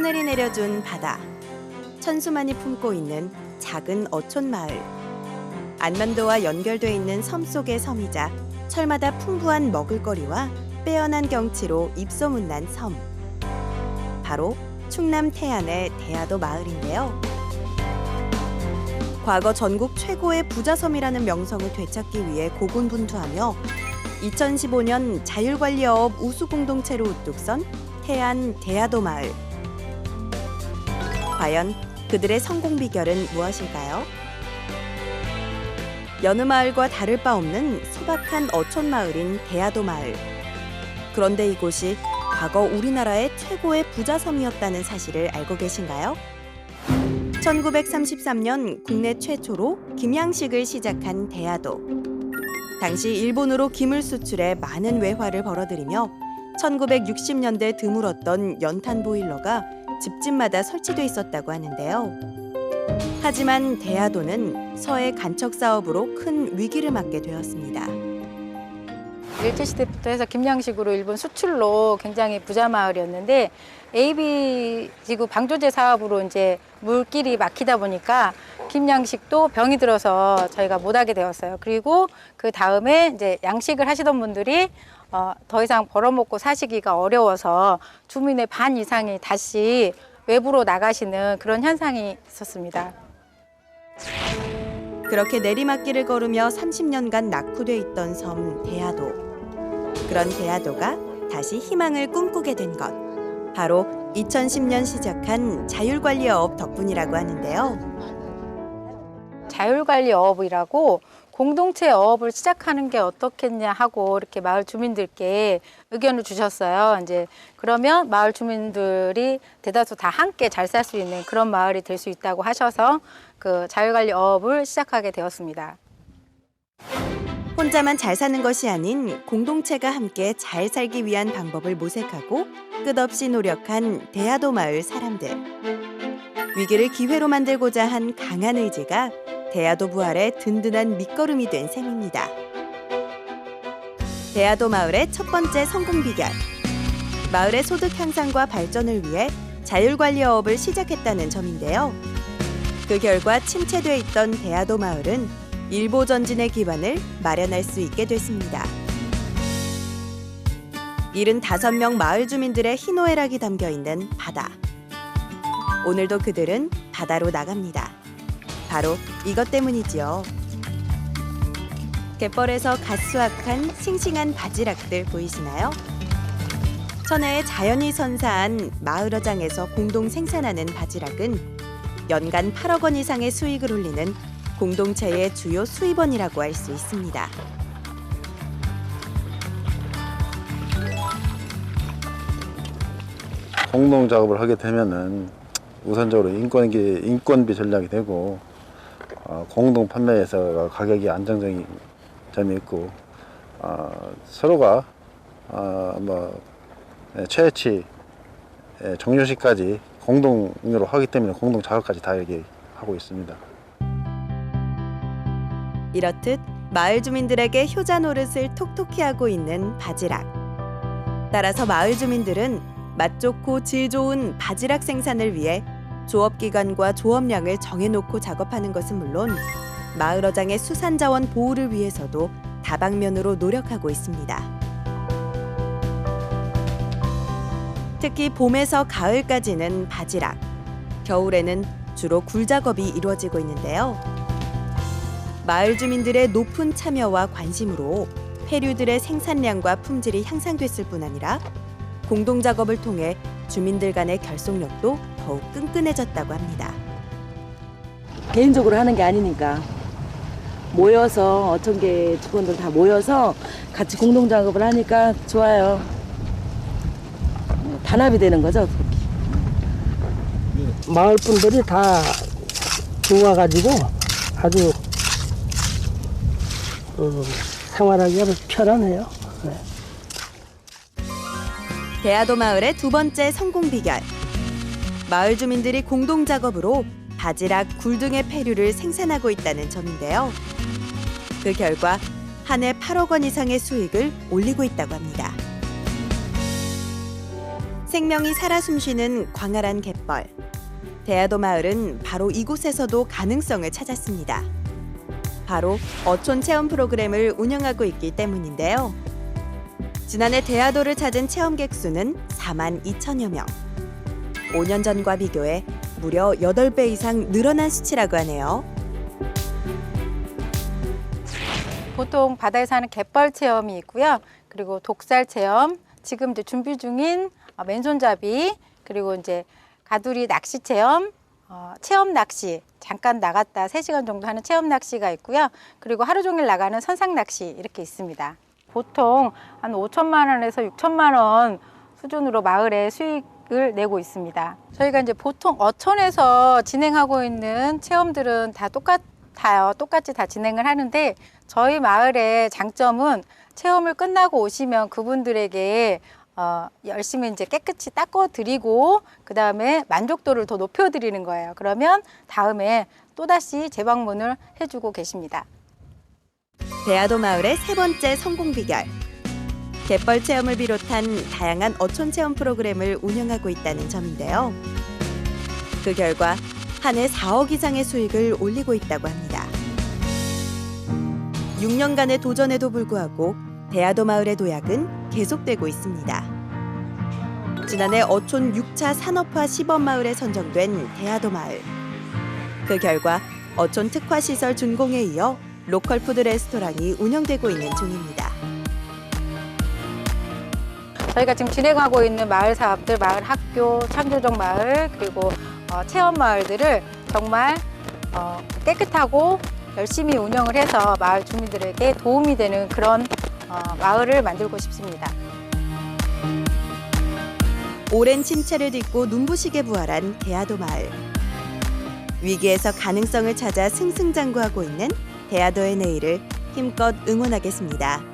하늘이 내려준 바다. 천수만이 품고 있는 작은 어촌 마을. 안면도와 연결돼 있는 섬 속의 섬이자 철마다 풍부한 먹을거리와 빼어난 경치로 입소문난 섬. 바로 충남 태안의 대하도 마을인데요. 과거 전국 최고의 부자섬이라는 명성을 되찾기 위해 고군분투하며 2015년 자율관리어업 우수공동체로 우뚝 선 태안 대하도 마을. 과연 그들의 성공 비결은 무엇일까요? 여느 마을과 다를 바 없는 소박한 어촌 마을인 대하도 마을. 그런데 이곳이 과거 우리나라의 최고의 부자섬이었다는 사실을 알고 계신가요? 1933년 국내 최초로 김양식을 시작한 대하도. 당시 일본으로 김을 수출해 많은 외화를 벌어들이며 1960년대 드물었던 연탄 보일러가 집집마다 설치돼 있었다고 하는데요. 하지만 대하도는 서해 간척 사업으로 큰 위기를 맞게 되었습니다. 일제시대 부터 해서 김양식으로 일본 수출로 굉장히 부자 마을이었는데 AB 지구 방조제 사업으로 이제 물길이 막히다 보니까 김양식도 병이 들어서 저희가 못 하게 되었어요. 그리고 그 다음에 이제 양식을 하시던 분들이 어, 더 이상 벌어먹고 사시기가 어려워서 주민의 반 이상이 다시 외부로 나가시는 그런 현상이 있었습니다. 그렇게 내리막길을 걸으며 30년간 낙후돼 있던 섬 대하도. 그런 대하도가 다시 희망을 꿈꾸게 된 것. 바로 2010년 시작한 자율관리어업 덕분이라고 하는데요. 자율관리 어업이라고 공동체 어업을 시작하는 게 어떻겠냐 하고 이렇게 마을 주민들께 의견을 주셨어요. 이제 그러면 마을 주민들이 대다수 다 함께 잘 살 수 있는 그런 마을이 될 수 있다고 하셔서 그 자율관리 어업을 시작하게 되었습니다. 혼자만 잘 사는 것이 아닌 공동체가 함께 잘 살기 위한 방법을 모색하고 끝없이 노력한 대하도 마을 사람들. 위기를 기회로 만들고자 한 강한 의지가 대하도 부활의 든든한 밑거름이 된 셈입니다. 대하도 마을의 첫 번째 성공 비결. 마을의 소득 향상과 발전을 위해 자율관리 어업을 시작했다는 점인데요. 그 결과 침체돼 있던 대하도 마을은 일보 전진의 기반을 마련할 수 있게 됐습니다. 75명 마을 주민들의 희노애락이 담겨 있는 바다. 오늘도 그들은 바다로 나갑니다. 바로 이것 때문이지요. 갯벌에서 갓 수확한 싱싱한 바지락들 보이시나요? 천혜의 자연이 선사한 마을어장에서 공동 생산하는 바지락은 연간 8억 원 이상의 수익을 올리는 공동체의 주요 수입원이라고 할 수 있습니다. 공동 작업을 하게 되면은 우선적으로 인건비 인건비 전략이 되고 어, 공동 판매에서 가격이 안정적인 점이 있고 어, 서로가 어, 뭐 예, 최애치 예, 종료시까지 공동으로 하기 때문에 공동 작업까지 다 여기 하고 있습니다. 이렇듯 마을 주민들에게 효자 노릇을 톡톡히 하고 있는 바지락. 따라서 마을 주민들은 맛 좋고 질 좋은 바지락 생산을 위해 조업 기간과 조업량을 정해놓고 작업하는 것은 물론 마을 어장의 수산 자원 보호를 위해서도 다방면으로 노력하고 있습니다. 특히 봄에서 가을까지는 바지락, 겨울에는 주로 굴 작업이 이루어지고 있는데요. 마을 주민들의 높은 참여와 관심으로 회류들의 생산량과 품질이 향상됐을 뿐 아니라 공동 작업을 통해 주민들 간의 결속력도 더욱 끈끈해졌다고 합니다. 개인적으로 하는 게 아니니까 모여서 어촌계 직원들 다 모여서 같이 공동 작업을 하니까 좋아요. 단합이 되는 거죠. 마을 분들이 다 모아가지고 아주 어, 생활하기가 편하네요. 네. 대하도 마을의 두 번째 성공 비결. 마을 주민들이 공동 작업으로 바지락, 굴 등의 폐류를 생산하고 있다는 점인데요. 그 결과 한 해 8억 원 이상의 수익을 올리고 있다고 합니다. 생명이 살아 숨쉬는 광활한 갯벌. 대야도 마을은 바로 이곳에서도 가능성을 찾았습니다. 바로 어촌 체험 프로그램을 운영하고 있기 때문인데요. 지난해 대야도를 찾은 체험객 수는 4만 2천여 명. 5년 전과 비교해 무려 8배 이상 늘어난 수치라고 하네요. 보통 바다에 사는 갯벌 체험이 있고요. 그리고 독살 체험, 지금 이제 준비 중인 어, 맨손잡이, 그리고 이제 가두리 낚시 체험, 어, 체험 낚시, 잠깐 나갔다 3시간 정도 하는 체험 낚시가 있고요. 그리고 하루 종일 나가는 선상 낚시 이렇게 있습니다. 보통 한 5천만 원에서 6천만 원 수준으로 마을에 수익 을 내고 있습니다. 저희가 이제 보통 어촌에서 진행하고 있는 체험들은 다 똑같아요. 똑같이 다 진행을 하는데 저희 마을의 장점은 체험을 끝나고 오시면 그분들에게 어, 열심히 이제 깨끗이 닦아 드리고 그 다음에 만족도를 더 높여 드리는 거예요. 그러면 다음에 또다시 재방문을 해주고 계십니다. 대야도 마을의 세 번째 성공 비결. 갯벌 체험을 비롯한 다양한 어촌 체험 프로그램을 운영하고 있다는 점인데요. 그 결과 한 해 4억 이상의 수익을 올리고 있다고 합니다. 6년간의 도전에도 불구하고 대야도 마을의 도약은 계속되고 있습니다. 지난해 어촌 6차 산업화 시범 마을에 선정된 대야도 마을. 그 결과 어촌 특화 시설 준공에 이어 로컬 푸드 레스토랑이 운영되고 있는 중입니다. 저희가 지금 진행하고 있는 마을 사업들, 마을 학교, 창조적 마을, 그리고 어, 체험 마을들을 정말 어, 깨끗하고 열심히 운영을 해서 마을 주민들에게 도움이 되는 그런 어, 마을을 만들고 싶습니다. 오랜 침체를 딛고 눈부시게 부활한 대야도 마을. 위기에서 가능성을 찾아 승승장구하고 있는 대야도의 내일을 힘껏 응원하겠습니다.